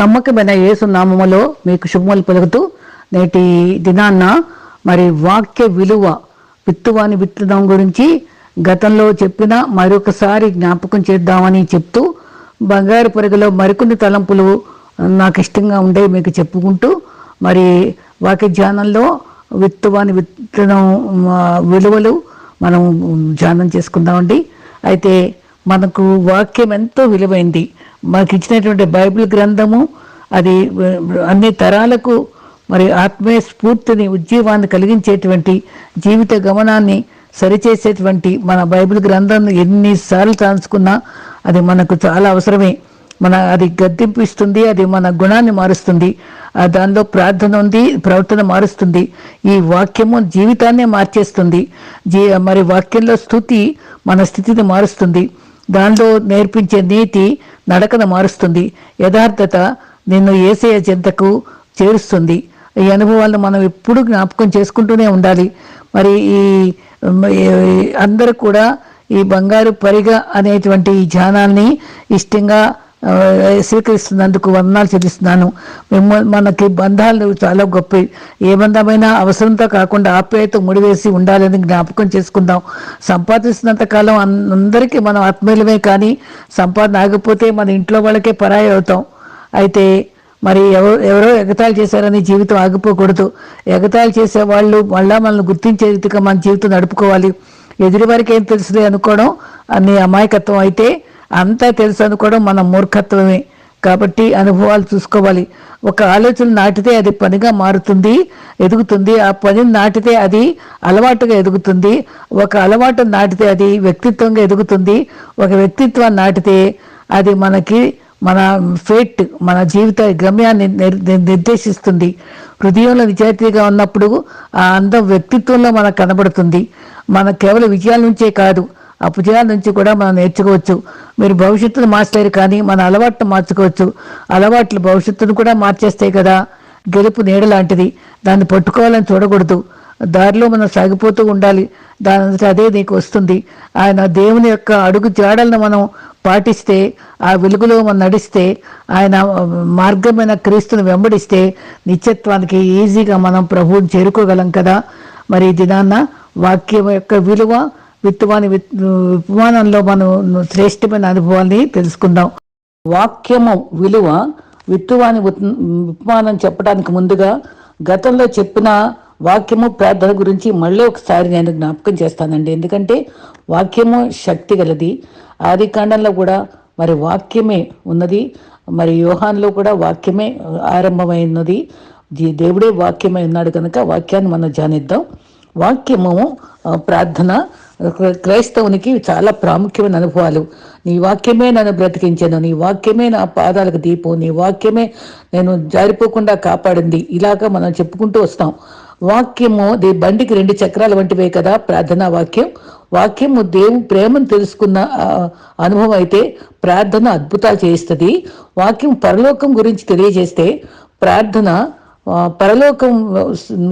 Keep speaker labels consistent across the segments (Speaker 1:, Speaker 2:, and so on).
Speaker 1: నమ్మకమైన యేసు నామములో మీకు శుభములు పలుకుతూ నేటి దినాన్న మరి వాక్య విలువ విత్తువాని విత్తడం గురించి గతంలో చెప్పిన మరొకసారి జ్ఞాపకం చేద్దామని చెప్తూ బంగారు పొరగలో మరికొన్ని తలంపులు నాకు ఇష్టంగా ఉండే మీకు చెప్పుకుంటూ మరి వాక్య ధ్యానంలో విత్తువాని విత్తనం విలువలు మనం ధ్యానం చేసుకుందామండి. అయితే మనకు వాక్యం ఎంతో విలువైంది. మనకి ఇచ్చినటువంటి బైబిల్ గ్రంథము అది అన్ని తరాలకు మరి ఆత్మీయ స్ఫూర్తిని ఉజ్జీవాన్ని కలిగించేటువంటి జీవిత గమనాన్ని సరిచేసేటువంటి మన బైబిల్ గ్రంథాన్ని ఎన్నిసార్లు తాంచుకున్నా అది మనకు చాలా అవసరమే. మన అది గద్దెంపిస్తుంది అది మన గుణాన్ని మారుస్తుంది దానిలో ప్రార్థన ఉంది ప్రవర్తన మారుస్తుంది ఈ వాక్యము జీవితాన్నే మార్చేస్తుంది జీ మరి వాక్యంలో స్థుతి మన స్థితిని మారుస్తుంది. దానిలో నేర్పించే నీతి నడకను మారుస్తుంది. యథార్థత నిన్ను ఏసయ చింతకు చేరుస్తుంది. ఈ అనుభవాలను మనం ఎప్పుడు జ్ఞాపకం చేసుకుంటూనే ఉండాలి. మరి ఈ అందరూ కూడా ఈ బంగారు పరిగ అనేటువంటి ఈ ధ్యానాన్ని ఇష్టంగా స్వీకరిస్తున్నందుకు వందనాలు చెల్లిస్తున్నాను. మేము మనకి బంధాలు చాలా గొప్ప ఏ బంధమైనా అవసరంతో కాకుండా ఆప్యాయత ముడివేసి ఉండాలని జ్ఞాపకం చేసుకుందాం. సంపాదిస్తున్నంత కాలం అందరికీ మనం ఆత్మీయులమే కానీ సంపాదన ఆగిపోతే మన ఇంట్లో వాళ్ళకే పరాయి అవుతాం. అయితే మరి ఎవరు ఎవరో ఎగతాళి చేశారని జీవితం ఆగిపోకూడదు. ఎగతాళి చేసే వాళ్ళు మళ్ళా మనల్ని గుర్తించే రీతిగా మన జీవితం నడుపుకోవాలి. ఎదురు వారికి ఏం తెలుసులే అనుకోవడం అనే అమాయకత్వం అయితే అంతా తెలుసు అనుకోవడం మన మూర్ఖత్వమే. కాబట్టి అనుభవాలు చూసుకోవాలి. ఒక ఆలోచన నాటితే అది పనిగా మారుతుంది ఎదుగుతుంది. ఆ పనిని నాటితే అది అలవాటుగా ఎదుగుతుంది. ఒక అలవాటు నాటితే అది వ్యక్తిత్వంగా ఎదుగుతుంది. ఒక వ్యక్తిత్వాన్ని నాటితే అది మనకి మన ఫేట్ మన జీవిత గమ్యాన్ని నిర్దేశిస్తుంది. హృదయంలో విద్యార్థిగా ఉన్నప్పుడు ఆ అందం వ్యక్తిత్వంలో మనకు కనబడుతుంది. మన కేవలం విజయాల నుంచే కాదు అపజయాల నుంచి కూడా మనం నేర్చుకోవచ్చు. మీరు భవిష్యత్తును మార్చలేరు కానీ మన అలవాట్లు మార్చుకోవచ్చు. అలవాట్లు భవిష్యత్తును కూడా మార్చేస్తాయి కదా. గెలుపు నీడ లాంటిది. దాన్ని పట్టుకోవాలని చూడకూడదు. దారిలో మనం సాగిపోతూ ఉండాలి. దాని అదే నీకు వస్తుంది. ఆయన దేవుని యొక్క అడుగు జాడలను మనం పాటిస్తే ఆ వెలుగులో మనం నడిస్తే ఆయన మార్గమైన క్రీస్తుని వెంబడిస్తే నిత్యత్వానికి ఈజీగా మనం ప్రభువుని చేరుకోగలం కదా. మరి ఈ దినాన్న వాక్యం యొక్క విలువ విత్తువాని విత్ విమానంలో మనం శ్రేష్టమైన అనుభవాన్ని తెలుసుకుందాం. వాక్యము విలువ విత్తువాని ఉత్- ఉపమానం చెప్పడానికి ముందుగా గతంలో చెప్పిన వాక్యము ప్రార్థన గురించి మళ్ళీ ఒకసారి నేను జ్ఞాపకం చేస్తానండి. ఎందుకంటే వాక్యము శక్తి గలది. ఆదికాండంలో కూడా మరి వాక్యమే ఉన్నది. మరి యోహాన్లో కూడా వాక్యమే ఆరంభమై ఉన్నది దేవుడే వాక్యమై ఉన్నాడు కనుక వాక్యాన్ని మనం ధ్యానిద్దాం వాక్యము ప్రార్థన క్రైస్తవునికి చాలా ప్రాముఖ్యమైన అనుభవాలు. నీ వాక్యమే నన్ను బ్రతికించాను. నీ వాక్యమే నా పాదాలకు దీపం. నీ వాక్యమే నేను జారిపోకుండా కాపాడింది. ఇలాగా మనం చెప్పుకుంటూ వస్తాం. వాక్యము దే బండికి రెండు చక్రాల వంటివే కదా ప్రార్థనా వాక్యం. వాక్యము దేవు ప్రేమను తెలుసుకున్న అనుభవం అయితే ప్రార్థన అద్భుతాలు చేయిస్తుంది. వాక్యం పరలోకం గురించి తెలియజేస్తే ప్రార్థన పరలోకం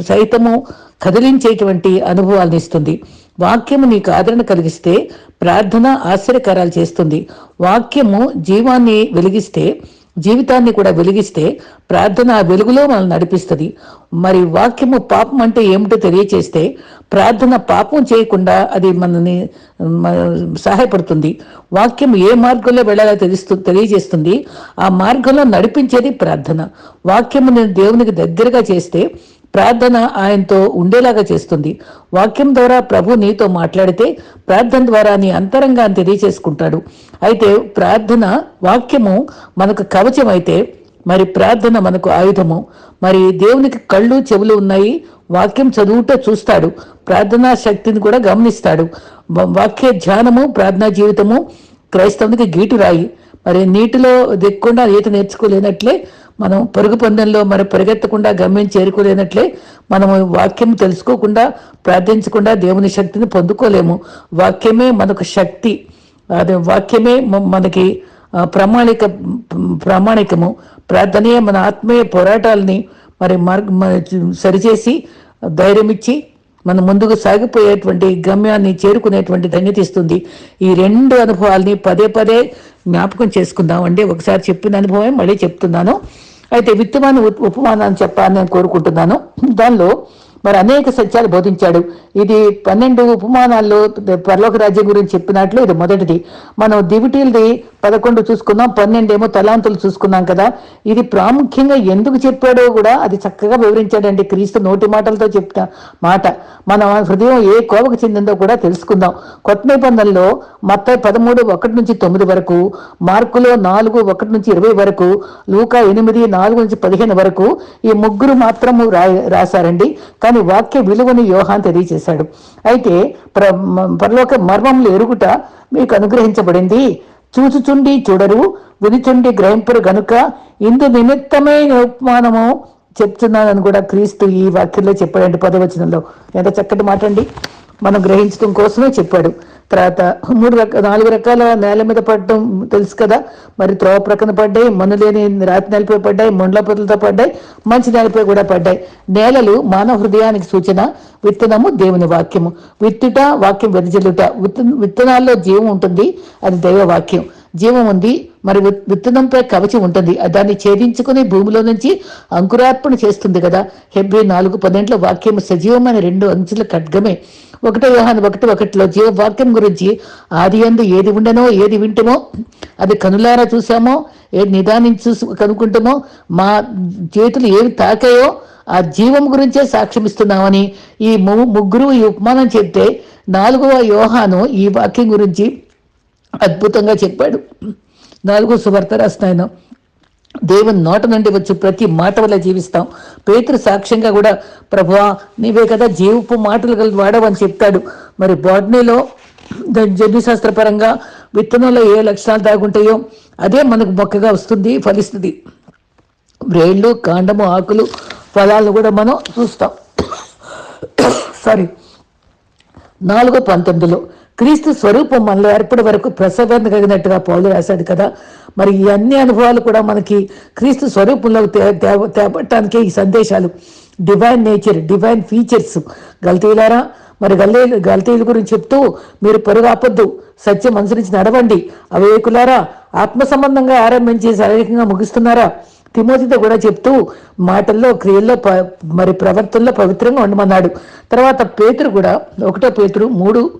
Speaker 1: సైతము కదిలించేటువంటి అనుభవాలను ఇస్తుంది. వాక్యము నీకు ఆదరణ కలిగిస్తే ప్రార్థన ఆశ్చర్యకరాలు చేస్తుంది. వాక్యము జీవాన్ని వెలిగిస్తే జీవితాన్ని కూడా వెలిగిస్తే ప్రార్థన ఆ వెలుగులో మనల్ని నడిపిస్తుంది. మరి వాక్యము పాపం అంటే ఏమిటో తెలియచేస్తే ప్రార్థన పాపం చేయకుండా అది మనని సహాయపడుతుంది. వాక్యం ఏ మార్గంలో వెళ్ళాలో తెలుస్తు తెలియజేస్తుంది. ఆ మార్గంలో నడిపించేది ప్రార్థన. వాక్యము నేను దేవునికి దగ్గరగా చేస్తే ప్రార్థన ఆయనతో ఉండేలాగా చేస్తుంది. వాక్యం ద్వారా ప్రభు నీతో మాట్లాడితే ప్రార్థన ద్వారా నీ అంతరంగాన్ని తెలియచేసుకుంటాడు అయితే ప్రార్థన వాక్యము మనకు కవచం అయితే మరి ప్రార్థన మనకు ఆయుధము. మరి దేవునికి కళ్ళు చెవులు ఉన్నాయి వాక్యం చదువుట చూస్తాడు. ప్రార్థనా శక్తిని కూడా గమనిస్తాడు. వాక్య ధ్యానము ప్రార్థనా జీవితము క్రైస్తవునికి గీటు రాయి మరి నీటిలో దిక్కుండా ఈత నేర్చుకోలేనట్లే మనం పరుగు పందెంలో మరి పరిగెత్తకుండా గమ్యం చేరుకోలేనట్లే మనము వాక్యం తెలుసుకోకుండా ప్రార్థించకుండా దేవుని శక్తిని పొందుకోలేము. వాక్యమే మనకు శక్తి. అదే వాక్యమే మనకి ప్రామాణిక ప్రామాణికము. ప్రార్థనయే మన ఆత్మీయ పోరాటాలని మరి మార్గ సరిచేసి ధైర్యం ఇచ్చి మనం ముందుకు సాగిపోయేటువంటి గమ్యాన్ని చేరుకునేటువంటి ధన్యత ఇస్తుంది. ఈ రెండు అనుభవాల్ని పదే పదే జ్ఞాపకం చేసుకుందాం అంటే ఒకసారి చెప్పిన అనుభవమే మళ్ళీ చెప్తున్నాను. అయితే విత్తమాన ఉపమానాన్ని చెప్పాలని నేను కోరుకుంటున్నాను. దానిలో మరి అనేక సత్యాలు బోధించాడు. ఇది పన్నెండు ఉపమానాల్లో పరలోక రాజ్యం గురించి చెప్పినట్లు ఇది మొదటిది. మనం దివిటీలది పదకొండు చూసుకున్నాం పన్నెండేమో తలాంతులు చూసుకున్నాం కదా. ఇది ప్రాముఖ్యంగా ఎందుకు చెప్పాడో కూడా అది చక్కగా వివరించాడండి. క్రీస్తు నోటి మాటలతో చెప్తా మాట. మన హృదయం ఏ కోవకు చెందిందో కూడా తెలుసుకుందాం. కొత్త నిబంధనలో మత్త పదమూడు ఒకటి నుంచి తొమ్మిది వరకు మార్కులో నాలుగు ఒకటి నుంచి ఇరవై వరకు లూకా ఎనిమిది నాలుగు నుంచి పదిహేను వరకు ఈ ముగ్గురు మాత్రము రా రాశారండి. కానీ వాక్య విలువని యోహాన్ తెలియజేశాడు. అయితే ప్ర మ- పరలోక మర్మములు ఎరుగుట మీకు అనుగ్రహించబడింది. చూచుచుండి చూడరు వినుచుండి గ్రహింపరు గనుక ఇందు నిమిత్తమైన ఉపమానము చెప్తున్నానని కూడా క్రీస్తు ఈ వాక్యంలో చెప్పాడండి పదవచనంలో. ఎంత చక్కటి మాట అండి మనం గ్రహించడం కోసమే చెప్పాడు. తర్వాత మూడు రక నాలుగు రకాల నేల మీద పడడం తెలుసు కదా. మరి త్రోవ ప్రక్కన పడ్డాయి మన్ను లేని రాతి నేలపై పడ్డాయి ముండ్ల పొదలతో పడ్డాయి మంచి నేలపై కూడా పడ్డాయి. నేలలు మానవ హృదయానికి సూచన విత్తనము దేవుని వాక్యము. విత్తుట వాక్యం వెదజల్లుట. విత్తు విత్తనాల్లో జీవం ఉంటుంది అది దైవ వాక్యం. జీవం ఉంది మరి విత్- విత్తనంపై కవచి ఉంటుంది. దాన్ని ఛేదించుకుని భూమిలో నుంచి అంకురార్పణ చేస్తుంది కదా. హెబ్రి నాలుగు పదింట్లో వాక్యం సజీవమైన రెండు అంచుల ఖడ్గమే. ఒకటో యోహాను ఒకటి ఒకటిలో జీవ వాక్యం గురించి ఆది అందు ఏది ఉండనో ఏది వింటమో అది కనులారా చూసామో ఏది నిదానించు కనుక్కుంటామో మా చేతులు ఏవి తాకాయో ఆ జీవం గురించే సాక్ష్యమిస్తున్నామని. ఈ ము- ముగ్గురు ఈ ఉపమానం చెప్తే నాలుగవ యోహాను ఈ వాక్యం గురించి అద్భుతంగా చెప్పాడు. నాలుగో సువార్త రాసిన దేవుని నోట నుండి వచ్చి ప్రతి మాట వల్ల జీవిస్తాం. పేతురు సాక్ష్యంగా కూడా ప్రభువా నీవే కదా జీవపు మాటలు కలిగి వాడవని చెప్తాడు. మరి బాటనీలో జన్యుశాస్త్రపరంగా విత్తనంలో ఏ లక్షణాలు దాగుంటాయో అదే మనకు మొక్కగా వస్తుంది ఫలిస్తుంది. బ్రెయిన్లు కాండము ఆకులు ఫలాలను కూడా మనం చూస్తాం. సారీ నాలుగో పంతొమ్మిదిలో క్రీస్తు స్వరూపం మనలో ఏర్పడి వరకు ప్రసవన కలిగినట్టుగా పౌలు రాశాడు కదా. మరి ఈ అన్ని అనుభవాలు కూడా మనకి క్రీస్తు స్వరూపంలో తే- తేపట్టడానికే ఈ సందేశాలు. డివైన్ నేచర్ డివైన్ ఫీచర్స్ గల్తీలారా మరి గల్లీ గల్తీల గురించి చెప్తూ మీరు పరుగు సత్యం అనుసరించి నడవండి. అవేకులారా ఆత్మ సంబంధంగా ఆరంభించి శారీరకంగా ముగిస్తున్నారా? తిమోతితో కూడా చెప్తూ మాటల్లో క్రియల్లో ప- మరి ప్రవర్తనలో పవిత్రంగా ఉండమన్నాడు. తర్వాత పేతురు కూడా ఒకటో పేతురు మూడు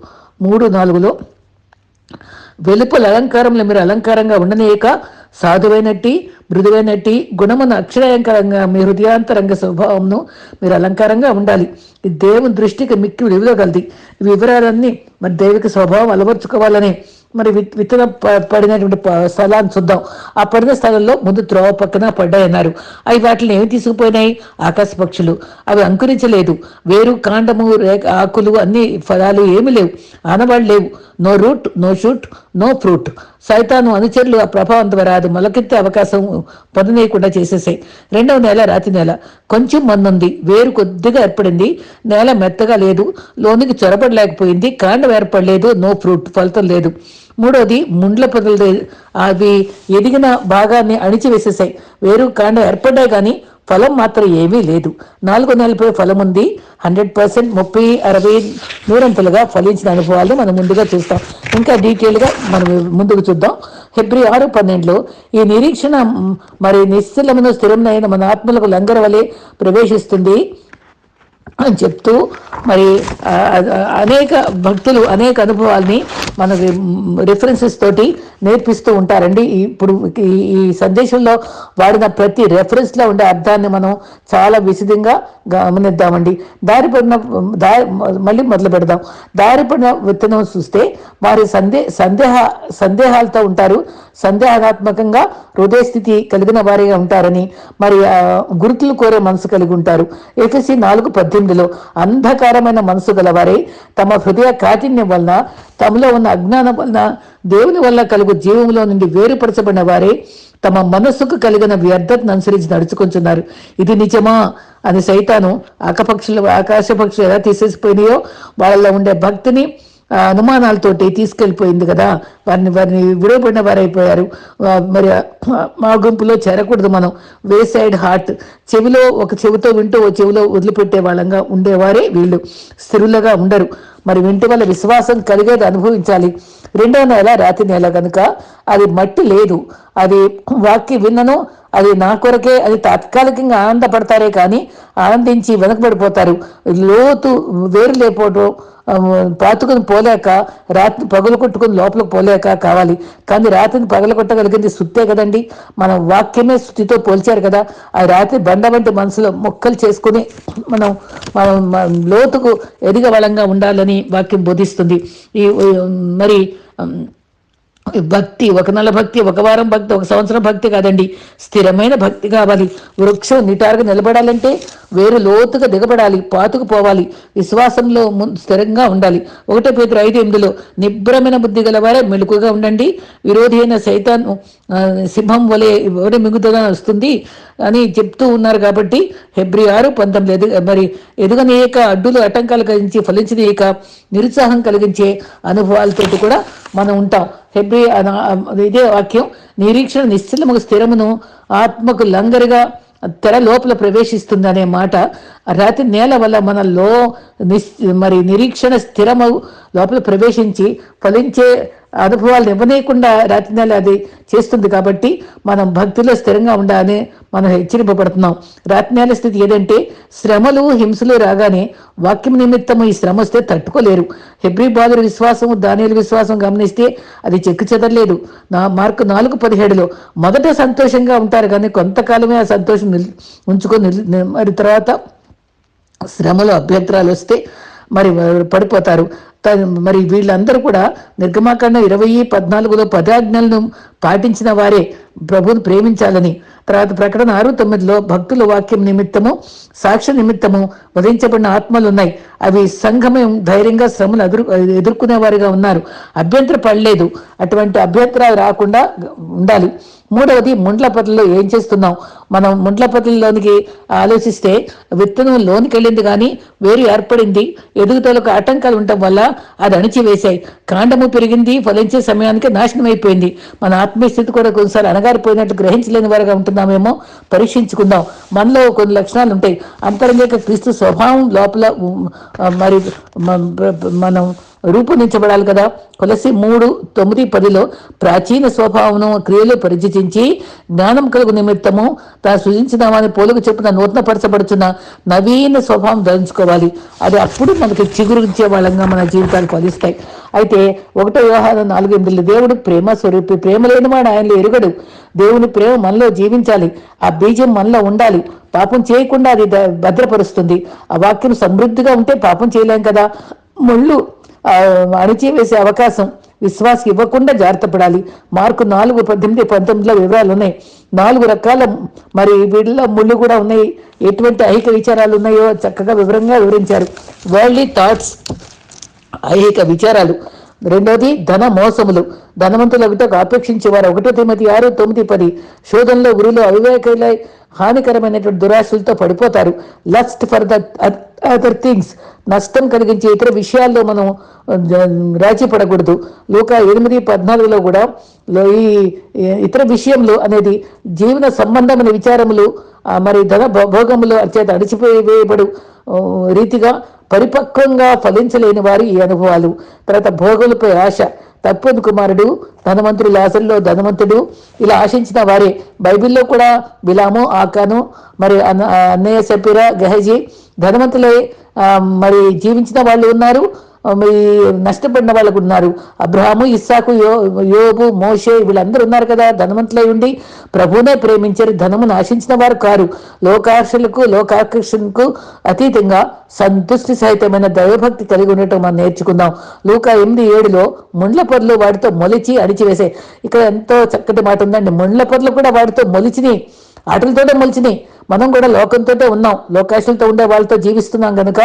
Speaker 1: మూడు నాలుగులో వెలుపల అలంకారంలో మీరు అలంకారంగా ఉండనీయక సాధువైనట్టి మృదువైనట్టి గుణమున అక్షరాలంకారంగా మీ హృదయాంతరంగ స్వభావంను మీరు అలంకారంగా ఉండాలి. ఇది దేవుని దృష్టికి మిక్కి విలువగలది. ఈ వివరాలన్నీ మరి దైవిక స్వభావం అలవర్చుకోవాలని మరి విత్- విత్తనం పడినటువంటి ప- స్థలాన్ని చూద్దాం. ఆ పడిన స్థలంలో ముందు త్రోవ పక్కన పడ్డాయన్నారు. అవి వాటిని ఏమి తీసుకుపోయినాయి? ఆకాశ పక్షులు. అవి అంకురించలేదు. వేరు కాండము రేఖ ఆకులు అన్ని ఫలాలు ఏమి లేవు. ఆనవాళ్ళు లేవు. No root no shoot no fruit. సైతాను అనుచరులు ఆ ప్రభావం ద్వారా అది మొలకెత్తే అవకాశం పొందనీయకుండా చేసేసాయి. రెండవ నెల రాతి నెల. కొంచెం మందుంది. వేరు కొద్దిగా ఏర్పడింది. నేల మెత్తగా లేదు. లోనికి చొరబడలేకపోయింది. కాండం ఏర్పడలేదు. No fruit. ఫలితం లేదు. మూడోది ముండ్ల పొదలు అవి ఎదిగిన భాగాన్ని అణిచివేసేసాయి వేరు కాండం ఏర్పడ్డాయి కానీ ఫలం మాత్రం ఏమీ లేదు. నాలుగు నెలలపై ఫలం ఉంది హండ్రెడ్ పర్సెంట్ ముప్పై అరవై నూరంతులుగా ఫలించిన అనుభవాలు మనం ముందుగా చూస్తాం. ఇంకా డీటెయిల్గా మనం ముందుకు చూద్దాం. ఫిబ్రవరి ఆరు పన్నెండులో ఈ నిరీక్షణ మరి నిశ్చలమైన స్థిరమైన మన ఆత్మలకు లంగర వలె ప్రవేశిస్తుంది. అని చెప్తూ మరి అనేక భక్తులు అనేక అనుభవాల్ని మనకి రిఫరెన్సెస్ తోటి నేర్పిస్తూ ఉంటారండి. ఇప్పుడు ఈ సందేశంలో వాడిన ప్రతి రెఫరెన్స్లో ఉండే అర్థాన్ని మనం చాలా విశదంగా గమనిద్దామండి. దారిపడిన దారి మళ్ళీ మొదలు పెడదాం. దారిపడిన విత్తనం చూస్తే వారి సందే సందేహ సందేహాలతో ఉంటారు. సందేహాత్మకంగా హృదయ స్థితి కలిగిన వారిగా ఉంటారని మరి ఆ, గుర్తులు కోరే మనసు కలిగి ఉంటారు. ఎఫ్ఎస్సి నాలుగు పద్దెనిమిదిలో అంధకారమైన మనసు గలవారే తమ హృదయ కాఠిన్యం వలన తమలో ఉన్న అజ్ఞానం వలన దేవుని వల్ల కలుగు జీవంలో నుండి వేరుపరచబడిన వారే తమ మనస్సుకు కలిగిన వ్యర్థతను అనుసరించి నడుచుకుంటున్నారు ఇది నిజమా? అని సైతాను ఆకపక్షులు ఆకాశ పక్షులు ఎలా తీసేసిపోయినాయో వాళ్ళలో ఉండే భక్తిని అనుమానాలతోటి తీసుకెళ్ళిపోయింది కదా. వారిని వారిని విడవబడిన వారైపోయారు. మరి మా గుంపులో చేరకూడదు మనం. Way side heart. చెవిలో ఒక చెవితో వింటూ ఓ చెవిలో వదిలిపెట్టే వాళ్ళంగా ఉండేవారే వీళ్ళు. స్థిరులుగా ఉండరు. మరి వింటి వల్ల విశ్వాసం కలిగేది అనుభవించాలి. రెండో నెల రాతి నెల కనుక అది మట్టి లేదు. అది వాక్య విన్నను అది నా కొరకే అది తాత్కాలికంగా ఆనందపడతారే కానీ ఆనందించి వెనకబడిపోతారు. లోతు వేరు లేకపోవడం పాతుకుని పోలేక రాత్రి పగులు కొట్టుకుని లోపలికి పోలేక కావాలి. కానీ రాత్రిని పగల కొట్టగలిగింది సుత్తే కదండి. మనం వాక్యమే శుద్ధితో పోల్చారు కదా. ఆ రాత్రి బండ వంటి మనసులో మొక్కలు చేసుకుని మనం మనం లోతుకు ఎదిగవలంగా ఉండాలని వాక్యం బోధిస్తుంది. ఈ మరి భక్తి ఒక నెల భక్తి ఒక వారం భక్తి ఒక సంవత్సరం భక్తి కాదండి. స్థిరమైన భక్తి కావాలి. వృక్షం నిటారుగా నిలబడాలంటే వేరు లోతుగా దిగబడాలి పాతుకు పోవాలి విశ్వాసంలో స్థిరంగా ఉండాలి. ఒకటో పేతురు ఐదు ఎనిమిదిలో నిబ్రమైన బుద్ధి గలవారే మెలుకుగా ఉండండి. విరోధి అయిన సైతాన్ సింహం వలె ఎవరి మిగుతుగా వస్తుంది అని చెప్తూ ఉన్నారు కాబట్టి హెబ్రి ఆరు పంతొమ్మిది ఎదు మరి ఎదుగనీయక అడ్డులు ఆటంకాలు కలిగించి ఫలించనీయక నిరుత్సాహం కలిగించే అనుభవాలతోటి కూడా మనం ఉంటాం. హెబ్రి ఇదే వాక్యం. నిరీక్షణ నిశ్చలముకు స్థిరమును ఆత్మకు లంగరుగా తెర లోపల ప్రవేశిస్తుంది అనే మాట. రాతి రాత్రి నేల వల్ల మనలో నిస్ మరి నిరీక్షణ స్థిరము లోపల ప్రవేశించి ఫలించే అనుభవాలు ఇవ్వనీయకుండా రాత్రి నెల అది చేస్తుంది కాబట్టి మనం భక్తిలో స్థిరంగా ఉండాలని మనం హెచ్చరింపబడుతున్నాం. రాత్రి నెల స్థితి ఏదంటే శ్రమలు హింసలు రాగానే వాక్యం నిమిత్తము ఈ శ్రమ వస్తే తట్టుకోలేరు. హెబ్రి బాధుల విశ్వాసము దానియుల విశ్వాసం గమనిస్తే అది చెక్కు చెదరలేదు. నా మార్కు నాలుగు పదిహేడులో మొదట సంతోషంగా ఉంటారు కానీ కొంతకాలమే ఆ సంతోషం నిల్- ఉంచుకొని మరి తర్వాత శ్రమలు అభ్యంతరాలు వస్తే మరి పడిపోతారు. మరి వీళ్ళందరూ కూడా నిర్గమాకాండ ఇరవై పద్నాలుగులో పదాజ్ఞలను పాటించిన వారే ప్రభువుని ప్రేమించాలని తర్వాత ప్రకటన ఆరు తొమ్మిదిలో భక్తుల వాక్యం నిమిత్తము సాక్ష్య నిమిత్తము వధించబడిన ఆత్మలు ఉన్నాయి. అవి సంఘమం ధైర్యంగా శ్రమలు ఎదురు ఎదుర్కొనేవారుగా ఉన్నారు. అభ్యంతర పడలేదు. అటువంటి అభ్యంతరాలు రాకుండా ఉండాలి. మూడవది ముండ్ల ముండ్లపతిలో ఏం చేస్తున్నాం మనం ముండ్లపతిలోనికి ఆలోచిస్తే విత్తనం లోనికి వెళ్ళింది కానీ వేరు ఏర్పడింది. ఎదుగుదలకు ఆటంకాలు ఉండటం వల్ల అది అణిచివేశాయి. కాండము పెరిగింది ఫలించే సమయానికి నాశనం అయిపోయింది. మన ఆత్మీయ స్థితి కూడా కొన్నిసారి అనగారిపోయినట్టు గ్రహించలేని వారుగా ఉంటున్నామేమో పరీక్షించుకుందాం. మనలో కొన్ని లక్షణాలు ఉంటాయి. అంతరంగిక క్రీస్తు స్వభావం లోపల మరి మనం రూపొందించబడాలి కదా. కొలసి మూడు తొమ్మిది పదిలో ప్రాచీన స్వభావమును క్రియలు పరిచయించి జ్ఞానం కలుగు నిమిత్తము తాను సృజించినామని పోలుకు చెప్పిన నూతనపరచబడుచున్న నవీన స్వభావం ధరించుకోవాలి. అది అప్పుడు మనకి చిగురించే వాళ్ళంగా మన జీవితాలు ఫలిస్తాయి. అయితే ఒకటో వ్యవహారం నాలుగు ఎనిమిది దేవుడు ప్రేమ స్వరూపి ప్రేమ లేనివాడు ఆయనలో ఎరుగడు. దేవుని ప్రేమ మనలో జీవించాలి. ఆ బీజం మనలో ఉండాలి. పాపం చేయకుండా అది భద్రపరుస్తుంది. ఆ వాక్యం సమృద్ధిగా ఉంటే పాపం చేయలేం కదా. ముళ్ళు అణిచివేసే అవకాశం. విశ్వాసం ఇవ్వకుండా జాగ్రత్త పడాలి. మార్కు నాలుగు పద్దెనిమిది పంతొమ్మిదిలో వివరాలు ఉన్నాయి. నాలుగు రకాల మరి వీళ్ళ ముళ్ళు కూడా ఉన్నాయి. ఎటువంటి ఐహిక విచారాలు ఉన్నాయో చక్కగా వివరంగా వివరించారు. వరల్డ్లీ థాట్స్ ఐహిక విచారాలు. రెండోది ధన మోసములు. ధనవంతుల ఒకటకు అపేక్షించేవారు ఒకటో తొమ్మిది ఆరు తొమ్మిది పది. శోధనలో గురులు అవివేకలై హానికరమైనటువంటి దురాశలతో పడిపోతారు. Lust for the other things నష్టం కలిగించే ఇతర విషయాల్లో మనం ఆ, రాజీ పడకూడదు. లోక ఎనిమిది పద్నాలుగులో కూడా ఈ ఇతర విషయంలో అనేది జీవన సంబంధమైన విచారములు మరి ధన భోగములు చేత అడిచిపోయి వేయబడు రీతిగా పరిపక్వంగా ఫలించలేని వారి ఈ అనుభవాలు. తర్వాత భోగులపై ఆశ. తప్పని కుమారుడు? ధనవంతుడు లాసల్లో ధనవంతుడు. ఇలా ఆశించిన వారే. బైబిల్లో కూడా బిలాము ఆకాను మరి అన్న- అన్నయ్య సపిర గహజీ ధనవంతులై మరి జీవించిన వాళ్ళు ఉన్నారు. ఆ, నష్టపడిన వాళ్ళకు ఉన్నారు. అబ్రహాము ఇస్సాకు యో యోబు మోషే వీళ్ళందరూ ఉన్నారు కదా ధనవంతులై ఉండి ప్రభువునే ప్రేమించారు. ధనమును ఆశించిన వారు కారు. లోకాశలకు లోకాకర్షణకు అతీతంగా సంతుష్టి సహితమైన దైవభక్తి కలిగి ఉండటం మనం నేర్చుకుందాం. లూకా ఎనిమిది ఏడులో ముండ్ల పొరలు వాటితో మొలిచి అణిచివేసే. ఇక్కడ ఎంతో చక్కటి మాట ఉందండి. ముండ్ల పొరలు కూడా వాటితో మొలిచినాయి ఆటలతోనే మొలిచినాయి మనం కూడా లోకంతోటే ఉన్నాం. లోకాశలతో ఉండే వాళ్ళతో జీవిస్తున్నాం కనుక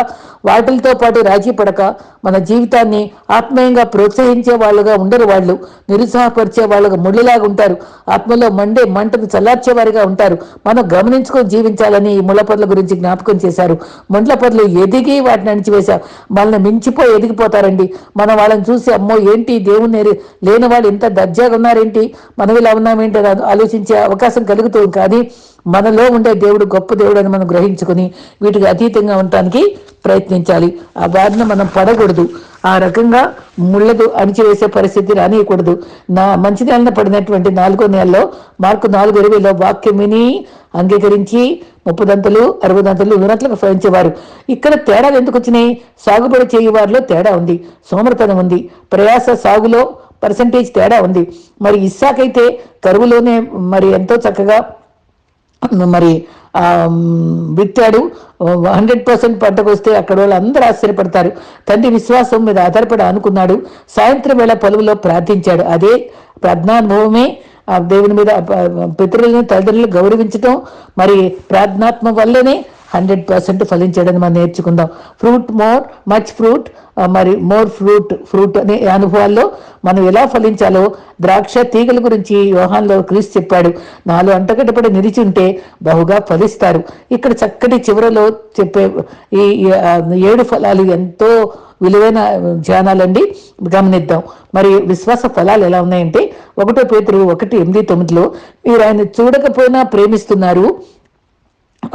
Speaker 1: వాటితో పాటు రాజీ పడక మన జీవితాన్ని ఆత్మీయంగా ప్రోత్సహించే వాళ్ళుగా ఉండరు వాళ్ళు. నిరుత్సాహపరిచే వాళ్ళుగా ముళ్ళులాగా ఉంటారు. ఆత్మలో మండే మంటను చల్లార్చేవారిగా ఉంటారు. మనం గమనించుకొని జీవించాలని ఈ ముళ్ళపొదల గురించి జ్ఞాపకం చేశారు. ముండ్ల పొదలు ఎదిగి వాటిని అణిచివేశాం మనల్ని మించిపోయి ఎదిగిపోతారండి. మనం వాళ్ళని చూసి అమ్మో ఏంటి దేవుని లేని వాళ్ళు ఇంత దర్జాగా ఉన్నారేంటి? మనం ఇలా ఉన్నామేంటి ఆలోచించే అవకాశం కలుగుతుంది. కానీ మనలో ఉండే దేవుడు గొప్ప దేవుడు అని మనం గ్రహించుకుని వీటికి అతీతంగా ఉండటానికి ప్రయత్నించాలి. ఆ బారిన మనం పడకూడదు. ఆ రకంగా ముళ్ళదు అణిచివేసే పరిస్థితి రానియకూడదు. నా మంచి నెలన పడినటువంటి నాలుగో నెలలో మార్కు నాలుగు ఇరవైలో వాక్యం విని అంగీకరించి ముప్పదంతలు అరవదంతలు వినట్లకు ఫలించేవారు. ఇక్కడ తేడాలు ఎందుకు వచ్చినాయి? సాగుబడి చేయు వారిలో తేడా ఉంది. సోమరతనం ఉంది. ప్రయాస సాగులో పర్సంటేజ్ తేడా ఉంది. మరి ఇస్సాకైతే కరువులోనే మరి ఎంతో చక్కగా మరి విత్తాడు హండ్రెడ్ పర్సెంట్ పంటకు వస్తే అక్కడ వాళ్ళు అందరూ ఆశ్చర్యపడతారు. తండ్రి విశ్వాసం మీద ఆధారపడి అనుకున్నాడు సాయంత్రం వేళ పలువులో ప్రార్థించాడు. అదే ప్రజ్ఞానుభవమే ఆ దేవుని మీద ఆ, పితరులని తల్లిదండ్రులు గౌరవించటం మరి ప్రార్థనాత్మ వల్లనే హండ్రెడ్ పర్సెంట్ ఫలించేయడం మనం నేర్చుకుందాం. ఫ్రూట్ మోర్ మచ్ ఫ్రూట్ మరి మోర్ ఫ్రూట్ ఫ్రూట్ అనే అనుభవాల్లో మనం ఎలా ఫలించాలో ద్రాక్ష తీగల గురించి వ్యూహాల్లో క్రీస్ చెప్పాడు. నాలుగు అంటగడ్డపడి నిలిచి ఉంటే బహుగా ఫలిస్తారు. ఇక్కడ చక్కటి చివరలో చెప్పే ఈ ఏడు ఫలాలు ఎంతో విలువైన ధ్యానాలండి. గమనిద్దాం. మరి విశ్వాస ఫలాలు ఎలా ఉన్నాయంటే ఒకటో పేతురు ఒకటి ఎనిమిది తొమ్మిదిలో మీరు ఆయన చూడకపోయినా ప్రేమిస్తున్నారు.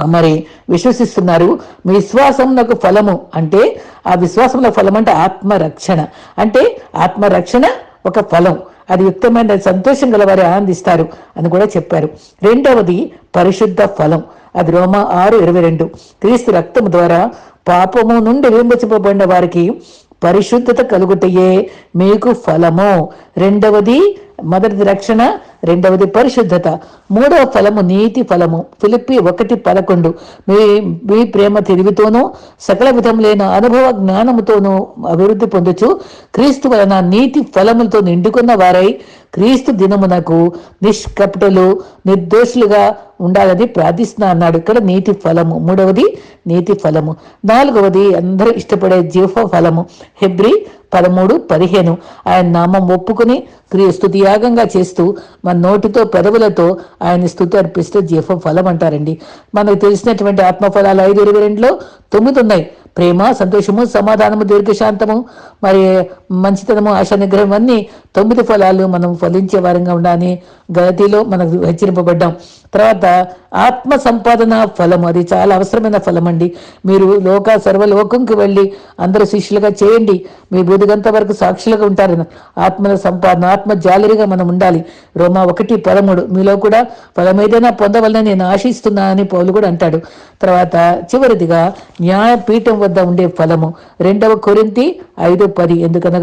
Speaker 1: మరి విశ్వసిస్తున్నారు. మీ విశ్వాసం నాకు ఫలము అంటే ఆ విశ్వాసంలో ఫలం అంటే ఆత్మరక్షణ. అంటే ఆత్మరక్షణ ఒక ఫలం. అది యుక్తమైన సంతోషం గల వారు ఆనందిస్తారు అని కూడా చెప్పారు. రెండవది పరిశుద్ధ ఫలం. అది రోమ ఆరు ఇరవై రెండు. క్రీస్తు రక్తము ద్వారా పాపము నుండి విమోచింపబడిన వారికి పరిశుద్ధత కలుగుటయే మీకు ఫలము. రెండవది మొదటిది రక్షణ రెండవది పరిశుద్ధత. మూడవ ఫలము నీతి ఫలము. ఫిలిప్పి ఒకటి పదకొండు. మీ మీ ప్రేమ తెలివితోనూ సకల విధములైన అనుభవ జ్ఞానముతోనూ అభివృద్ధి పొందుచు క్రీస్తు వలన నీతి ఫలములతో నిండుకున్న వారై క్రీస్తు దినమునకు నిష్కపటలు నిర్దోషులుగా ఉండాలని ప్రార్థిస్తున్నా అన్నాడు. ఇక్కడ నీతి ఫలము. మూడవది నీతి ఫలము. నాలుగవది అందరూ ఇష్టపడే జీవ ఫలము. హెబ్రి పదమూడు పదిహేను. ఆయన నామం ఒప్పుకుని స్తుతియాగంగా యాగంగా చేస్తూ మన నోటితో పెదవులతో ఆయన స్థుతి అర్పిస్తే జీవ ఫలం అంటారండి. మనకు తెలిసినటువంటి ఆత్మఫలాలు ఐదు ఇరవై రెండులో తొమ్మిది ఉన్నాయి. ప్రేమ సంతోషము సమాధానము దీర్ఘశాంతము మరి మంచితనము ఆశ నిగ్రహం అన్ని తొమ్మిది ఫలాలు మనం ఫలించే వారంగా ఉండాలని గతిలో మనకు హెచ్చరింపబడ్డాం. తర్వాత ఆత్మ సంపాదన ఫలం అది చాలా అవసరమైన ఫలం అండి మీరు లోక సర్వలోకంకి వెళ్ళి అందరూ శిష్యులుగా చేయండి. మీ బుధిగంత వరకు సాక్షులుగా ఉంటారు ఆత్మల సంపాదన ఆత్మ జాలరిగా మనం ఉండాలి. రోమా ఒకటి పదమూడు మీలో కూడా ఫలం ఏదైనా పొందవలని నేను ఆశిస్తున్నా అని పౌలు కూడా అంటాడు. తర్వాత చివరిదిగా న్యాయపీఠం వద్ద ఉండే ఫలము రెండవ కొరింతి ఐదు పది ఎందుకనగా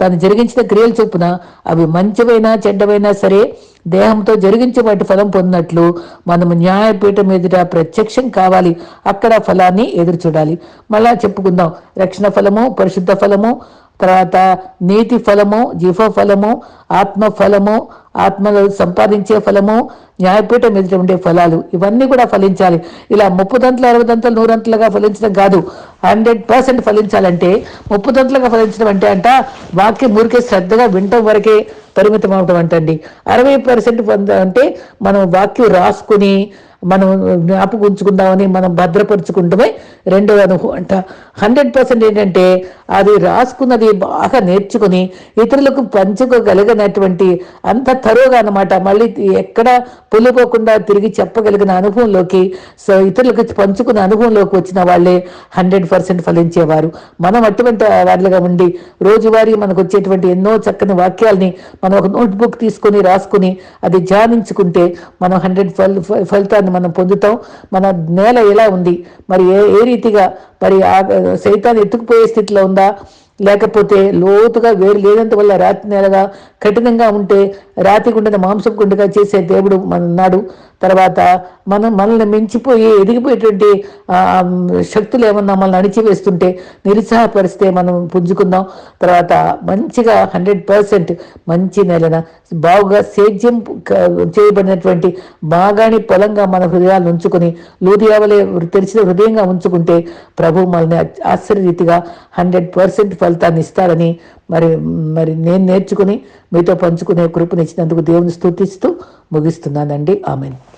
Speaker 1: తాను జరిగించిన క్రియలు చొప్పున అవి మంచివైనా చెడ్డవైనా సరే దేహంతో జరిగించే వాటి ఫలం పొందినట్లు మనము న్యాయపీఠం ఎదుట ప్రత్యక్షం కావాలి. అక్కడ ఫలాన్ని ఎదురు చూడాలి. మళ్ళా చెప్పుకుందాం. రక్షణ ఫలము పరిశుద్ధ ఫలము తర్వాత నీతి ఫలము జీవ ఫలము ఆత్మ ఫలము ఆత్మలో సంపాదించే ఫలము న్యాయపీఠం ఎదుట ఉండే ఫలాలు. ఇవన్నీ కూడా ఫలించాలి. ఇలా ముప్పు దంతలు అరవై దంతలు నూరంతలుగా ఫలించడం కాదు. హండ్రెడ్ పర్సెంట్ ఫలించాలంటే ముప్పు దంతలుగా ఫలించడం అంటే అంట వాక్యం ఊరికే శ్రద్ధగా వినటం వరకే పరిమితం అవటం అంటండి. అరవై పర్సెంట్ అంటే మనం వాక్యం రాసుకుని మనం జ్ఞాపకం ఉంచుకుందామని మనం భద్రపరుచుకుంటమే రెండవ అనుభవం అంట. హండ్రెడ్ పర్సెంట్ ఏంటంటే అది రాసుకున్నది బాగా నేర్చుకుని ఇతరులకు పంచుకోగలిగినటువంటి అంత తరువుగా అనమాట మళ్ళీ ఎక్కడ పొలిపోకుండా తిరిగి చెప్పగలిగిన అనుభవంలోకి సో ఇతరులకు పంచుకున్న అనుభవంలోకి వచ్చిన వాళ్ళే హండ్రెడ్ పర్సెంట్ ఫలించేవారు. మనం అటువంటి వాళ్ళగా ఉండి రోజువారీ మనకు వచ్చేటువంటి ఎన్నో చక్కని వాక్యాల్ని మనం ఒక నోట్బుక్ తీసుకొని రాసుకుని అది ధ్యానించుకుంటే మనం హండ్రెడ్ ఫల్ ఫలితాన్ని మనం పొందుతాం మన నేల ఎలా ఉంది మరి ఏ ఏ రీతిగా మరి ఆ సైతాన్ని ఎత్తుకుపోయే స్థితిలో ఉందా? లేకపోతే లోతుగా వేరు లేనంత వల్ల రాతి నేలగా కఠినంగా ఉంటే రాతి గుండెని మాంసం గుండెగా చేసే దేవుడు మన ఉన్నాడు తర్వాత మనం మనల్ని మించిపోయి ఎదిగిపోయేటువంటి శక్తులు ఏమన్నా మనల్ని అణిచివేస్తుంటే నిరుత్సాహపరిస్తే మనం పుంజుకుందాం. తర్వాత మంచిగా హండ్రెడ్ పర్సెంట్ మంచి నెలన బాగా సేద్యం చేయబడినటువంటి బాగాని పొలంగా మన హృదయాలను ఉంచుకొని లూదియావలే తెరిచిన హృదయంగా ఉంచుకుంటే ప్రభు మనల్ని ఆశ్చర్యరీతిగా హండ్రెడ్ పర్సెంట్ ఫలితాన్ని ఇస్తారని మరి మరి నేను నేర్చుకుని మీతో పంచుకునే కృపనిచ్చినందుకు దేవుని స్థుతిస్తూ ముగిస్తున్నానండి. ఆమెను.